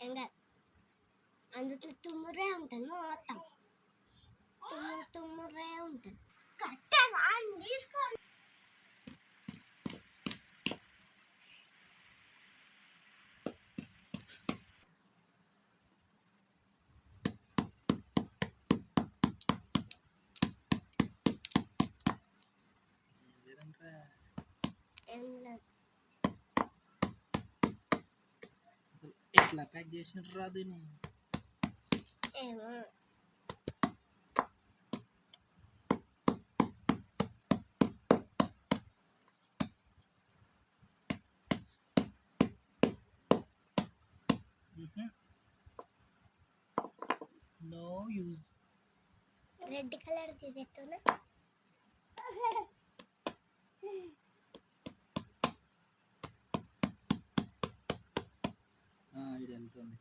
ఏం కాదు అందులో తుమ్మురే ఉంటుంది మొత్తం తుమ్ము తుమ్మురే ఉంటుంది. కట్టగా తీసుకో లేదంటే ఏం లేదు. ఎట్లా ప్యాక్ చేసినారు దీన్ని నో యూజ్ రెడ్ కలర్ తీసేస్తున్నా ఇది వెళ్తుంది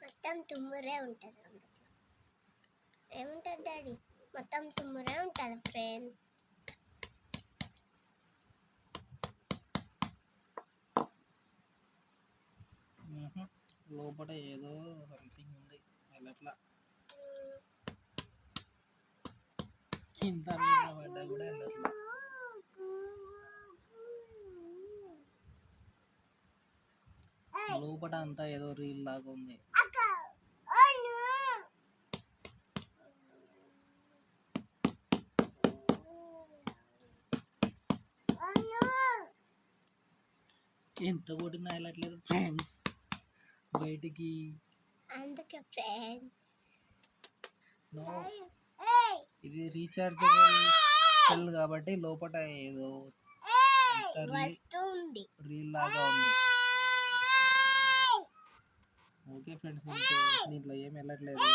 మొత్తం తుమ్మురే ఉంటుంది అందులో. ఏముంటుంది డాడీ? మొత్తం తుమ్మురే ఉంటుంది ఫ్రెండ్స్. లోపల ఏదో సంథింగ్ ఉంది. వెళ్ళట్లా మీద పడ్డా కూడా లోపల అంతా ఏదో రీల్ లాగా ఉంది. ఎంత కొట్టినా వెళ్ళట్లేదు ఫ్రెండ్స్ బయటికి. అందుకే ఫ్రెండ్స్ నో ఇది రీఛార్జబుల్ సెల్ కాబట్టి లోపల ఏదో రీల్ లాగా ఉంది. ఓకే ఫ్రెండ్స్ దీంట్లో ఏం వెళ్ళట్లేదు.